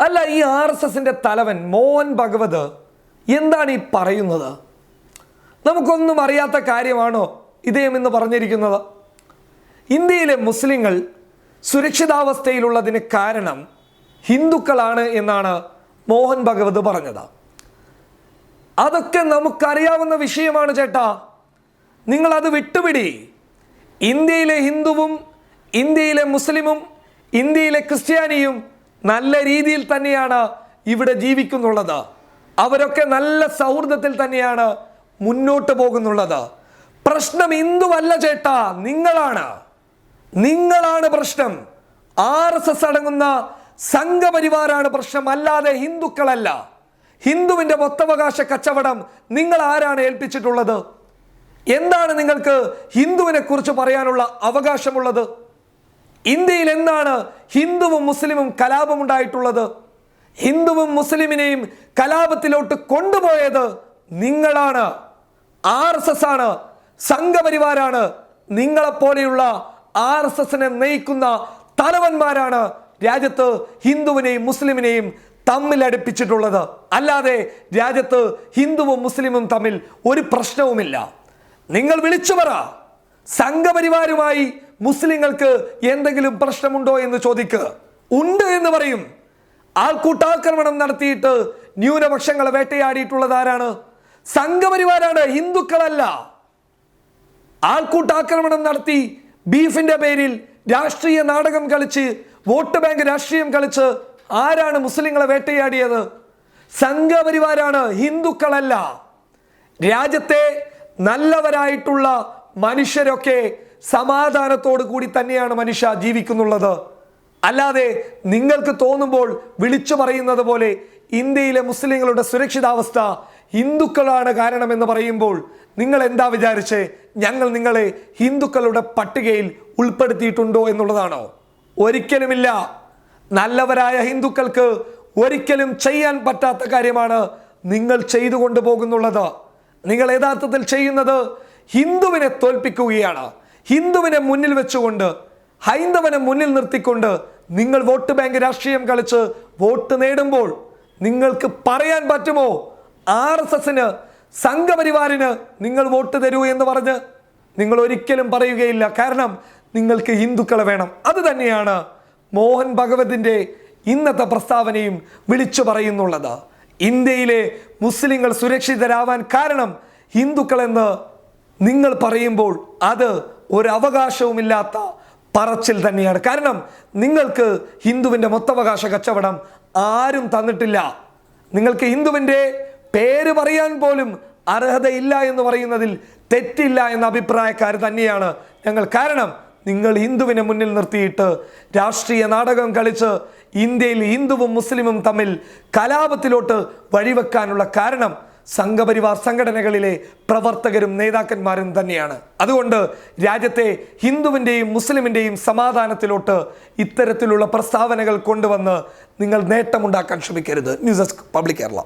അല്ല ഈ R S എസിന്റെ തലവൻ മോഹൻ ഭഗവത് എന്താണ് ഈ പറയുന്നത്? നമുക്കൊന്നും അറിയാത്ത കാര്യമാണോ ഇദ്ദേഹം എന്ന് പറഞ്ഞിരിക്കുന്നത്? ഇന്ത്യയിലെ മുസ്ലിങ്ങൾ സുരക്ഷിതാവസ്ഥയിലുള്ളതിന് കാരണം ഹിന്ദുക്കളാണ് എന്നാണ് മോഹൻ ഭഗവത് പറഞ്ഞത്. അതൊക്കെ നമുക്കറിയാവുന്ന വിഷയമാണ് ചേട്ടാ. നിങ്ങൾ അത് വിട്ടുപിടി. ഇന്ത്യയിലെ ഹിന്ദുവും ഇന്ത്യയിലെ മുസ്ലിമും ഇന്ത്യയിലെ ക്രിസ്ത്യാനിയും നല്ല രീതിയിൽ തന്നെയാണ് ഇവിടെ ജീവിക്കുന്നുള്ളത്. അവരൊക്കെ നല്ല സൗഹൃദത്തിൽ തന്നെയാണ് മുന്നോട്ട് പോകുന്നുള്ളത്. പ്രശ്നം എന്തുവല്ല ചേട്ടാ നിങ്ങളാണ്. നിങ്ങളാണ് പ്രശ്നം. ആർ എസ് എസ് അടങ്ങുന്ന സംഘപരിവാരാണ് പ്രശ്നം അല്ലാതെ ഹിന്ദുക്കളല്ല. ഹിന്ദുവിന്റെ മൊത്തവകാശ കച്ചവടം നിങ്ങൾ ആരാണ് ഏൽപ്പിച്ചിട്ടുള്ളത്? എന്താണ് നിങ്ങൾക്ക് ഹിന്ദുവിനെ കുറിച്ച് പറയാനുള്ള അവകാശമുള്ളത്? ഇന്ത്യയിൽ എന്താണ് ഹിന്ദുവും മുസ്ലിമും കലാപമുണ്ടായിട്ടുള്ളത് ഹിന്ദുവും മുസ്ലിമിനെയും കലാപത്തിലോട്ട് കൊണ്ടുപോയത് നിങ്ങളാണ്. ആർ എസ് എസ് ആണ്. സംഘപരിവാരാണ്. നിങ്ങളെപ്പോലെയുള്ള ആർ എസ് എസിനെ നയിക്കുന്ന തലവന്മാരാണ് രാജ്യത്ത് ഹിന്ദുവിനെയും മുസ്ലിമിനെയും തമ്മിൽ അടുപ്പിച്ചിട്ടുള്ളത്. അല്ലാതെ രാജ്യത്ത് ഹിന്ദുവും മുസ്ലിമും തമ്മിൽ ഒരു പ്രശ്നവുമില്ല. നിങ്ങൾ വിളിച്ചു പറ. സംഘപരിവാരുമായി മുസ്ലിങ്ങൾക്ക് എന്തെങ്കിലും പ്രശ്നമുണ്ടോ എന്ന് ചോദിക്ക്. ഉണ്ട് എന്ന് പറയും. ആൾക്കൂട്ടാക്രമണം നടത്തിയിട്ട് ന്യൂനപക്ഷങ്ങളെ വേട്ടയാടിയിട്ടുള്ളത് ആരാണ്? സംഘപരിവാരാണ് ഹിന്ദുക്കളല്ല. ആൾക്കൂട്ടാക്രമണം നടത്തി ബീഫിന്റെ പേരിൽ രാഷ്ട്രീയ നാടകം കളിച്ച് വോട്ട് ബാങ്ക് രാഷ്ട്രീയം കളിച്ച് ആരാണ് മുസ്ലിങ്ങളെ വേട്ടയാടിയത്? സംഘപരിവാരാണ് ഹിന്ദുക്കളല്ല. രാജ്യത്തെ നല്ലവരായിട്ടുള്ള മനുഷ്യരൊക്കെ സമാധാനത്തോടു കൂടി തന്നെയാണ് മനുഷ്യ ജീവിക്കുന്നുള്ളത്. അല്ലാതെ നിങ്ങൾക്ക് തോന്നുമ്പോൾ വിളിച്ചു പറയുന്നത് പോലെ ഇന്ത്യയിലെ മുസ്ലിങ്ങളുടെ സുരക്ഷിതാവസ്ഥ ഹിന്ദുക്കളാണ് കാരണമെന്ന് പറയുമ്പോൾ നിങ്ങൾ എന്താ വിചാരിച്ചേ? ഞങ്ങൾ നിങ്ങളെ ഹിന്ദുക്കളുടെ പട്ടികയിൽ ഉൾപ്പെടുത്തിയിട്ടുണ്ടോ എന്നുള്ളതാണോ? ഒരിക്കലുമില്ല. നല്ലവരായ ഹിന്ദുക്കൾക്ക് ഒരിക്കലും ചെയ്യാൻ പറ്റാത്ത കാര്യമാണ് നിങ്ങൾ ചെയ്തു പോകുന്നുള്ളത് നിങ്ങൾ യഥാർത്ഥത്തിൽ ചെയ്യുന്നത് ഹിന്ദുവിനെ തോൽപ്പിക്കുകയാണ്. ഹിന്ദുവിനെ മുന്നിൽ വെച്ചുകൊണ്ട് ഹൈന്ദവനെ മുന്നിൽ നിർത്തിക്കൊണ്ട് നിങ്ങൾ വോട്ട് ബാങ്ക് രാഷ്ട്രീയം കളിച്ച് വോട്ട് നേടുമ്പോൾ നിങ്ങൾക്ക് പറയാൻ പറ്റുമോ? ആർ എസ് എസിന് സംഘപരിവാറിന് നിങ്ങൾ വോട്ട് തരൂ എന്ന് പറഞ്ഞ് നിങ്ങൾ ഒരിക്കലും പറയുകയില്ല. കാരണം നിങ്ങൾക്ക് ഹിന്ദുക്കളെ വേണം. അത് തന്നെയാണ് മോഹൻ ഭഗവതിന്റെ ഇന്നത്തെ പ്രസ്താവനയും വിളിച്ചു പറയുന്നുള്ളത്. ഇന്ത്യയിലെ മുസ്ലിങ്ങൾ സുരക്ഷിതരാവാൻ കാരണം ഹിന്ദുക്കളെന്ന് നിങ്ങൾ പറയുമ്പോൾ അത് ഒരു അവകാശവുമില്ലാത്ത പറച്ചിൽ തന്നെയാണ്. കാരണം നിങ്ങൾക്ക് ഹിന്ദുവിന്റെ മൊത്തവകാശ കച്ചവടം ആരും തന്നിട്ടില്ല. നിങ്ങൾക്ക് ഹിന്ദുവിന്റെ പേര് പറയാൻ പോലും അർഹതയില്ല എന്ന് പറയുന്നതിൽ തെറ്റില്ല എന്ന അഭിപ്രായക്കാർ തന്നെയാണ് ഞങ്ങൾ. കാരണം നിങ്ങൾ ഹിന്ദുവിനെ മുന്നിൽ നിർത്തിയിട്ട് രാഷ്ട്രീയ നാടകം കളിച്ച് ഇന്ത്യയിൽ ഹിന്ദുവും മുസ്ലിമും തമ്മിൽ കലാപത്തിലോട്ട് വഴിവെക്കാനുള്ള കാരണം സംഘപരിവാർ സംഘടനകളിലെ പ്രവർത്തകരും നേതാക്കന്മാരും തന്നെയാണ്. അതുകൊണ്ട് രാജ്യത്തെ ഹിന്ദുവിന്റെയും മുസ്ലിമിന്റെയും സമാധാനത്തിലോട്ട് ഇത്തരത്തിലുള്ള പ്രസ്താവനകൾ കൊണ്ടുവന്ന് നിങ്ങൾ നേട്ടമുണ്ടാക്കാൻ ശ്രമിക്കരുത്. News desk public Kerala.